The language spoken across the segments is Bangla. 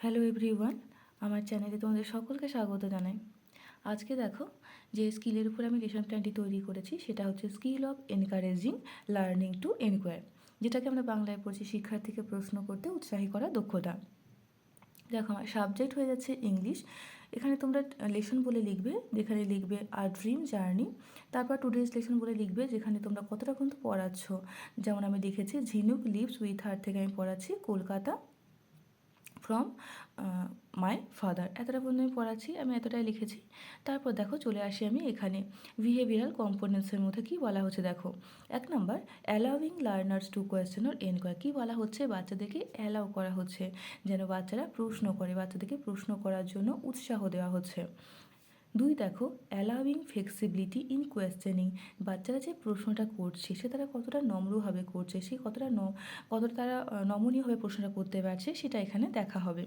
হ্যালো এভরিওয়ান আমার চ্যানেলে তোমাদের সকলকে স্বাগত জানাই। আজকে দেখো যে স্কিলের উপর আমি লেসন প্ল্যানটি তৈরি করেছি, সেটা হচ্ছে skill of encouraging learning to enquire যেটাকে আমরা বাংলায় পড়ছি শিক্ষার্থীকে প্রশ্ন করতে উৎসাহী করা দক্ষতা। দেখো আমার সাবজেক্ট হয়ে যাচ্ছে ইংলিশ এখানে তোমরা লেসন বলে লিখবে, যেখানে লিখবে আর ড্রিম জার্নি তারপর টুডেজ লেসন বলে লিখবে যেখানে তোমরা কতটা কিন্তু পড়াচ্ছ। যেমন আমি লিখেছি ঝিনুক লিভস উইথ হার থেকে আমি পড়াচ্ছি কলকাতা ফ্রম মাই ফাদার এতটা পর্যন্ত আমি পড়াচ্ছি, আমি এতটাই লিখেছি। তারপর দেখো চলে আসি আমি এখানে। বিহেভিয়ারাল কম্পোনেন্টসের মধ্যে কী বলা হচ্ছে দেখো? এক নম্বর allowing learners to question or N করা। কী বলা হচ্ছে? বাচ্চাদেরকে অ্যালাউ করা হচ্ছে। যেন বাচ্চারা প্রশ্ন করে, বাচ্চাদেরকে প্রশ্ন করার জন্য উৎসাহ দেওয়া হচ্ছে। দুই দেখো অ্যালাউইং ফ্লেক্সিবিলিটি ইন কোয়েশ্চেনিং বাচ্চারা যে প্রশ্নটা করছে, সে তারা কতটা নম্রভাবে করছে, সে কতটা কতটা তারা নমনীয়ভাবে প্রশ্নটা করতে পারছে, সেটা এখানে দেখা হবে।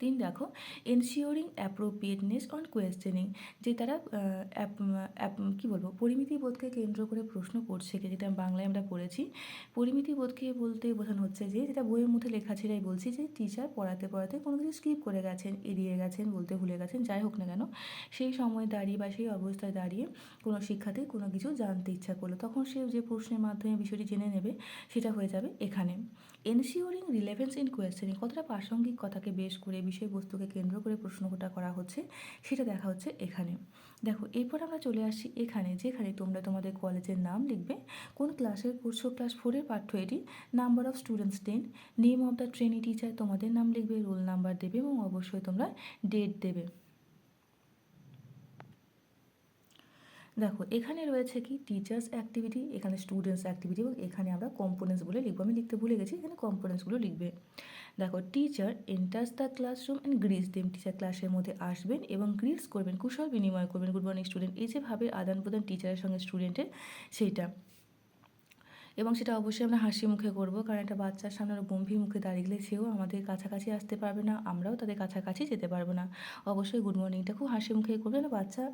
তিন দেখো এনশিওরিং অ্যাপ্রোপ্রিয়েটনেস অন কোয়েশ্চেনিং যে তারা কী বলব, পরিমিতি বোধকে কেন্দ্র করে প্রশ্ন করছে যেটা বাংলায় আমরা পড়েছি। পরিমিতি বোধকে বলতে বোঝানো হচ্ছে যে, যেটা বইয়ের মধ্যে লেখা সেটাই বলছি যে টিচার পড়াতে পড়াতে কোনো কিছু স্কিপ করে গেছেন, এড়িয়ে গেছেন, বলতে ভুলে গেছেন, যাই হোক না কেন, সেই সময় দাঁড়িয়ে বা সেই অবস্থায় দাঁড়িয়ে কোনো শিক্ষার্থী কোনো কিছু জানতে ইচ্ছা করল। তখন সে যে প্রশ্নের মাধ্যমে বিষয়টি জেনে নেবে, সেটা হয়ে যাবে এখানে। এনশিওরিং রিলেভেন্স ইন কোয়েশ্চেনিং কতটা প্রাসঙ্গিক কথাকে বেশ করে বিষয়বস্তুকে কেন্দ্র করে প্রশ্নটা করা হচ্ছে, সেটা দেখা হচ্ছে এখানে। দেখো, এরপর আমরা চলে আসি এখানে, যেখানে তোমরা তোমাদের কলেজের নাম লিখবে। কোন ক্লাসের পড়ছো ক্লাস ফোরের পাঠ্য এটি। Number of students ten name of the trainee teacher তোমাদের নাম লিখবে রোল নাম্বার দেবে এবং অবশ্যই তোমরা ডেট দেবে। দেখো, এখানে রয়েছে কি? টিচার্স অ্যাক্টিভিটি এখানে স্টুডেন্টস অ্যাক্টিভিটি এবং এখানে আমরা কম্পোনেন্টস বলে লিখব। আমি লিখতে ভুলে গেছি, এখানে কম্পোনেন্টসগুলো লিখবে। দেখো teacher enters the classroom and greets them teacher ক্লাসের মধ্যে আসবেন এবং গ্রিটস করবেন, কুশল বিনিময় করবেন। গুড মর্নিং স্টুডেন্ট এই যেভাবে আদান প্রদান টিচারের সঙ্গে স্টুডেন্টের সেইটা। এবং সেটা অবশ্যই আমরা হাসি মুখে করব, কারণ একটা বাচ্চার সামনে গম্ভীর মুখে দাঁড়িয়ে সেও আমাদের কাছাকাছি আসতে পারবে না, আমরাও তাদের কাছাকাছি যেতে পারব না। অবশ্যই গুড মর্নিংটা খুব হাসি মুখে করবে না বাচ্চা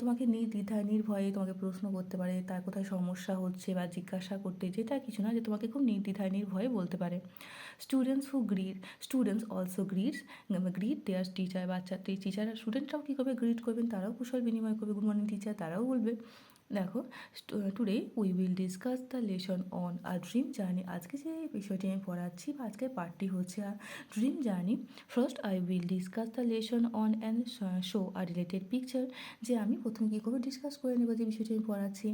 তোমাকে নির্দ্বিধায় নির্ভয়ে তোমাকে প্রশ্ন করতে পারে, তার কোথায় সমস্যা হচ্ছে বা জিজ্ঞাসা করতে যেটা কিছু না, যে তোমাকে খুব নির্দ্বিধায়, নির্ভয়ে বলতে পারে। Students who greet students also greets greet their teacher বাচ্চা টিচার স্টুডেন্টরাও কী করবে গ্রিড করবেন, তারাও কুশল বিনিময় করবে গুড মর্নিং টিচার তারাও বলবে। দেখো today we will discuss the lesson on our dream journey আজকে যে বিষয়টি আমি পড়াচ্ছি বা আজকের পার্টটি হচ্ছে our dream journey first I will discuss the lesson on and show our related picture যে আমি প্রথমে কী করব ডিসকাস করে নেব যে বিষয়টি আমি পড়াচ্ছি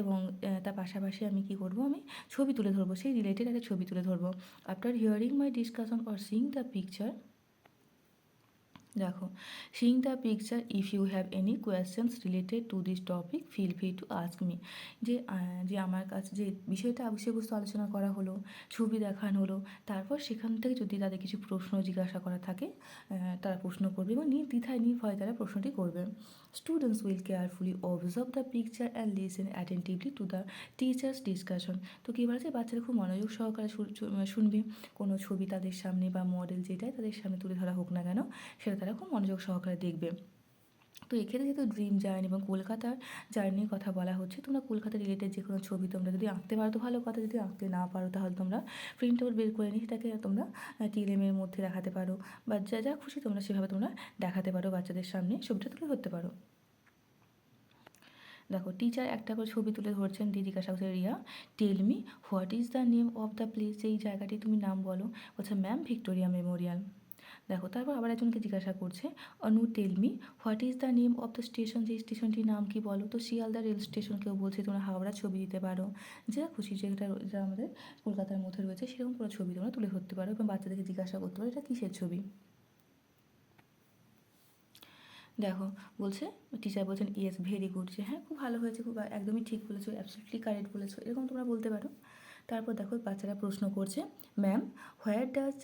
এবং তার পাশাপাশি আমি কী করব, আমি ছবি তুলে ধরবো, সেই রিলেটেড একটা ছবি তুলে ধরবো। After hearing my discussion or seeing the picture দেখো seeing the picture if you have any questions related to this topic feel free to ask me যে যে আমার কাছে, যে বিষয়টা বিষয়বস্তু আলোচনা করা হলো, ছবি দেখানো হলো, তারপর সেখান থেকে যদি তাদের কিছু প্রশ্ন জিজ্ঞাসা করা থাকে তারা প্রশ্ন করবে এবং নির্দ্বিধায় নির্ভয়ে তারা প্রশ্নটি করবে। Students will carefully observe the picture and listen attentively to the teacher's discussion তো কী বলছে? বাচ্চারা খুব মনোযোগ সহকারে শুনবে। কোনো ছবি তাদের সামনে বা মডেল যেটাই তাদের সামনে তুলে ধরা হোক না কেন, সেটা তারা খুব মনোযোগ সহকারে দেখবে। তো এক্ষেত্রে যেহেতু ড্রিম জার্নি এবং কলকাতার জার্নির কথা বলা হচ্ছে, তোমরা কলকাতা রিলেটেড যে কোনো ছবি তোমরা যদি আঁকতে পারো, তো ভালো কথা। যদি আঁকতে না পারো, তাহলে তোমরা প্রিন্ট আউট বের করে নিয়ে সেটাকে তোমরা টিএলএমের মধ্যে দেখাতে পারো বা যা যা খুশি তোমরা সেভাবে তোমরা দেখাতে পারো বাচ্চাদের সামনে, ছবিটা তুলে ধরতে পারো। দেখো টিচার একটা করে ছবি তুলে ধরছেন দিয়ে জিজ্ঞাসা করছে Riya. Tell me what is the name of the place এই জায়গাটি তুমি নাম বলো। বলছে ম্যাম ভিক্টোরিয়া মেমোরিয়াল দেখো, তারপর আবার একজনকে জিজ্ঞাসা করছে, Anu tell me what is the name of the station যে স্টেশনটির নাম কি বলো? তো শিয়ালদা রেল স্টেশন কেউ বলছে, তোমরা হাওড়া ছবি দিতে পারো। যা খুশি যেটা যেটা আমাদের কলকাতার মধ্যে রয়েছে, সেরকম কোনো ছবি তোমরা তুলে ধরতে পারো এবং বাচ্চাদেরকে জিজ্ঞাসা করতে পারো, এটা কিসের ছবি? দেখো, বলছে টিচার বলছেন ইয়েস ভেরি গুড যে হ্যাঁ খুব ভালো হয়েছে, খুব একদমই ঠিক বলেছ অ্যাবসলিটলি কারেক্ট বলেছ, এরকম তোমরা বলতে পারো। তারপর দেখো বাচ্চারা প্রশ্ন করছে ma'am where does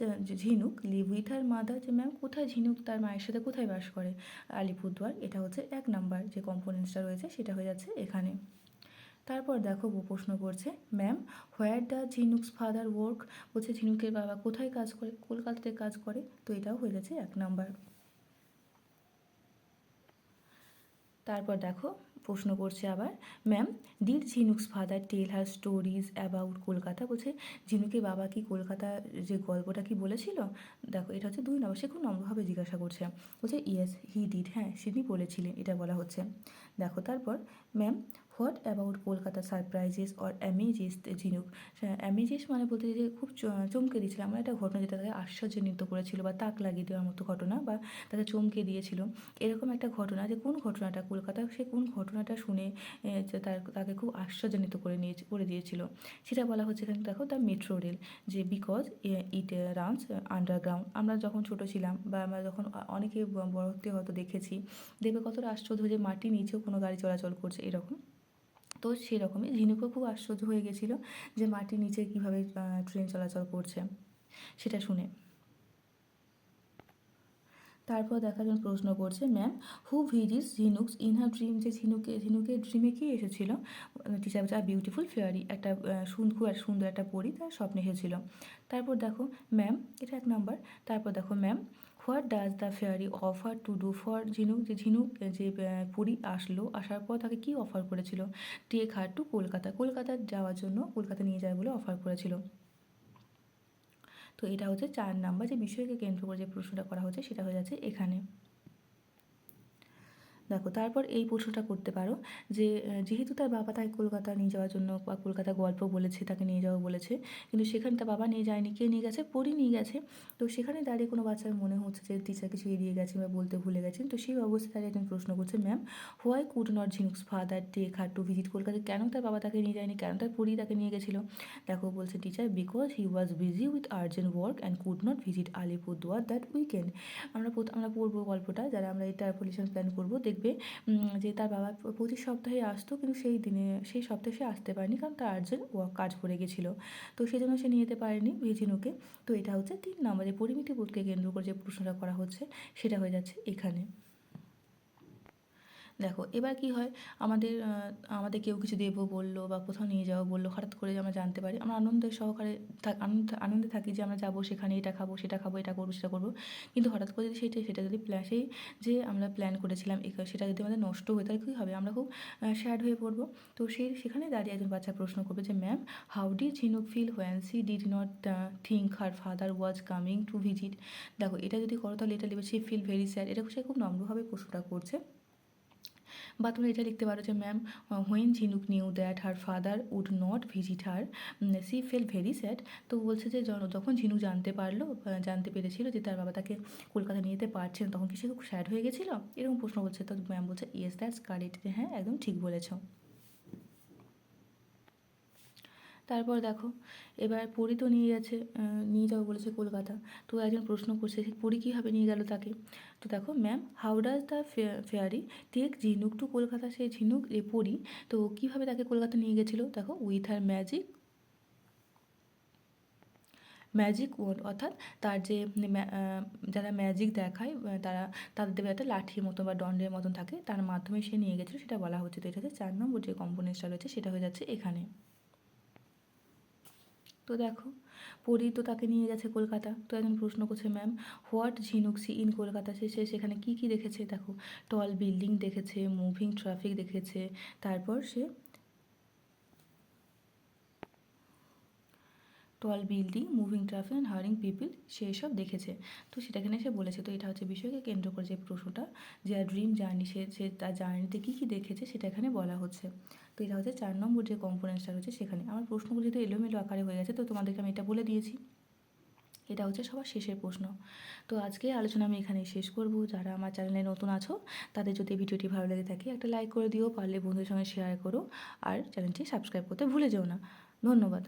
Jhinuk live with her mother যে ম্যাম কোথায় ঝিনুক তার মায়ের সাথে কোথায় বাস করে? আলিপুরদুয়ার, এটা হচ্ছে এক নাম্বার যে কম্পোনেন্টসটা রয়েছে, সেটা হয়ে যাচ্ছে এখানে। তারপর দেখো প্রশ্ন করছে ma'am where the Jhinuk's father work বলছে, ঝিনুকের বাবা কোথায় কাজ করে, কলকাতাতে কাজ করে? তো এটাও হয়ে যাচ্ছে এক নাম্বার। তারপর দেখো, প্রশ্ন করছে আবার ma'am did Jhinuk's father tell her stories about Kolkata? বলছে ঝিনুকের বাবা কি কলকাতা, যে গল্পটা কি বলেছিল? দেখো, এটা হচ্ছে দুই নম্বর, সে খুব নম্রভাবে জিজ্ঞাসা করছে। বলছে ইয়েস হি ডিড হ্যাঁ তিনি বলেছিলেন, এটা বলা হচ্ছে। দেখো, তারপর ma'am what about Kolkata surprises or amazes Jhinuk. Amazes মানে বলতে যে খুব চমকে দিয়েছিল। আমার একটা ঘটনা যেটা তাকে আশ্চর্যান্বিত করেছিল বা তাক লাগিয়ে দেওয়ার মতো ঘটনা বা তাকে চমকে দিয়েছিল। এরকম একটা ঘটনা যে কোন ঘটনাটা, কলকাতা সে কোন ঘটনাটা শুনে তার, তাকে খুব আশ্চর্যান্বিত করে নিয়ে করে দিয়েছিল। সেটা বলা হচ্ছে এখানে দেখো দ্য মেট্রো রেল, যে বিকজ ইট রানস আন্ডারগ্রাউন্ড আমরা যখন ছোট ছিলাম বা আমরা যখন অনেকে বড় হতে হয়তো দেখেছি, দেখবে কতটা আশ্চর্য যে মাটির নিচেও কোনো গাড়ি চলাচল করছে, এরকম। তো সেরকমই ঝিনুকও খুব আশ্চর্য হয়ে গেছিল যে মাটির নিচে কীভাবে ট্রেন চলাচল করছে, সেটা শুনে। তারপর দেখা যান প্রশ্ন করছে ma'am who visits Jhinuk's in her dream যে ঝিনুকে ঝিনুকের ড্রিমে কি এসেছিল? টিচার বলছে বিউটিফুল ফেয়ারি একটা খুব একটা সুন্দর একটা পরি, তার স্বপ্নে এসেছিল। তারপর দেখো ম্যাম এটা এক নাম্বার তারপর দেখো ma'am what does the fairy offer to do for Jhinuk? যে ঝিনুক, যে পুরী আসলো, আসার পর তাকে কি অফার করেছিল? Take her to Kolkata. Kolkata যাওয়ার জন্য কলকাতা নিয়ে যায় বলে অফার করেছিল। তো এটা হচ্ছে চার নাম্বার যে বিষয়কে কেন্দ্র করে যে প্রশ্নটা করা হচ্ছে, সেটা হয়ে যাচ্ছে এখানে। দেখো, তারপর এই প্রশ্নটা করতে পারো যে যেহেতু তার বাবা তাকে কলকাতা নিয়ে যাওয়ার জন্য বা কলকাতা গল্প বলেছে, তাকে নিয়ে যাওয়া বলেছে, কিন্তু সেখানে তার বাবা নিয়ে যায়নি, কে নিয়ে গেছে? পরি নিয়ে গেছে। তো সেখানে দাঁড়িয়ে কোনো বাচ্চার মনে হচ্ছে যে টিচার কিছু এড়িয়ে গেছেন বা বলতে ভুলে গেছেন তো সেই অবস্থায় দাঁড়িয়ে একজন প্রশ্ন করছে ma'am why could not Jhinuk's father take her to visit Kolkata? কেন তার বাবা তাকে নিয়ে যায়নি? কেন তার পরি তাকে নিয়ে গেছিল? দেখো, বলছে teacher because he was busy with urgent work and could not visit Alipurduar that weekend আমরা আমরা পড়ব গল্পটা, যারা আমরা এই পলিউশন প্ল্যান করব দেখবে যে তার বাবা প্রতি সপ্তাহে আসতো কিন্তু সেই দিনে, সেই সপ্তাহে সে আসতে পারেনি কারণ তার আর্জেন্ট ওয়াক কাজ পড়ে গেছিল। তো সেই জন্য সে নিয়ে যেতে পারেনি ভিজিনুকে। তো এটা হচ্ছে তিন নম্বর পরিমিতি বোধকে কেন্দ্র করে যে প্রশ্নটা করা হচ্ছে, সেটা হয়ে যাচ্ছে এখানে। দেখো, এবার কি হয়? আমাদের আমাদের কেউ কিছু দেবো বলল বা কোথাও নিয়ে যাব বলল, হঠাৎ করে আমরা জানতে পারি, আমরা আনন্দের সহকারে আনন্দ, আনন্দে থাকি যে আমরা যাব সেখানে, এটা খাব, সেটা খাব, এটা করব, সেটা করব। কিন্তু হঠাৎ করে যদি সেটা সেটা যদি প্ল্যান সেই যে আমরা প্ল্যান করেছিলাম সেটা যদি আমাদের নষ্ট হয়ে তাহলে কী হবে? আমরা খুব স্যাড হয়ে পড়ব। তো সেই সেখানে দাঁড়িয়ে একজন বাচ্চা প্রশ্ন করবে যে ma'am how did Jhinuk feel when she did not think her father was coming to visit দেখো, এটা যদি করো তাহলে এটা লিখবে সি ফিল ভেরি স্যাড এটা সে খুব নম্রভাবে প্রশ্নটা করছে। বা তুমি এটা লিখতে পারো যে ma'am when Jhinuk knew that her father would not visit her she felt very sad তো বলছে যে যখন ঝিনুক জানতে পারল জানতে পেরেছিল যে তার বাবা তাকে কলকাতা নিয়ে যেতে পারছেন না, তখন কি সে খুব স্যাড হয়ে গেছিল? এরকম প্রশ্ন বলছে তো ম্যাম বলছে ইয়েস দ্যাটস কারেক্ট হ্যাঁ একদম ঠিক বলেছ। তারপর দেখো, এবার পরি তো নিয়ে যাচ্ছে নিয়ে যাব বলেছে কলকাতা। তো একজন প্রশ্ন করছে পরি কীভাবে নিয়ে গেল তাকে? তো দেখো ma'am how does the fairy take Jhinuk to Kolkata? সেই ঝিনুক, এ পরি, তো কীভাবে তাকে কলকাতা নিয়ে গেছিল? দেখো with her magic magic word অর্থাৎ তার যে যারা ম্যাজিক দেখায় তারা তাদের দেবে একটা লাঠির মতো বা দণ্ডের মতন থাকে, তার মাধ্যমে সে নিয়ে গেছিল, সেটা বলা হচ্ছে। তো এটা হচ্ছে চার নম্বর যে কম্পোনেন্টসটা রয়েছে, সেটা হয়ে যাচ্ছে এখানে। তো দেখো পরি তো তাকে নিয়ে গেছে কলকাতা। তো একজন প্রশ্ন করছে, ma'am, what Jhinuk see in Kolkata? সে সেখানে কি কি দেখেছে? দেখো, টল বিল্ডিং দেখেছে, মুভিং ট্রাফিক দেখেছে, তারপর সে tall building moving traffic and hurrying people সে সব দেখেছে। তো সেটা এখানে সে বলেছে, তো এটা হচ্ছে বিষয়কে কেন্দ্র করে যে প্রশ্নটা, যে আর ড্রিম জার্নি সে সে তার জার্নিতে কী কী দেখেছে সেটা এখানে বলা হচ্ছে। তো এটা হচ্ছে চার নম্বর যে কম্পোনেন্টসটা রয়েছে সেখানে। আমার প্রশ্নগুলো যেহেতু এলোমেলো আকারে হয়ে গেছে, তো তোমাদেরকে আমি এটা বলে দিয়েছি। এটা হচ্ছে সবার শেষের প্রশ্ন। তো আজকে আলোচনা আমি এখানে শেষ করব। যারা আমার চ্যানেলে নতুন আছো, তাদের যদি ভিডিওটি ভালো লেগে থাকে, একটা লাইক করে দিও, পারলে বন্ধুদের সঙ্গে শেয়ার করো, আর চ্যানেলটি সাবস্ক্রাইব করতে ভুলে যেও না। ধন্যবাদ।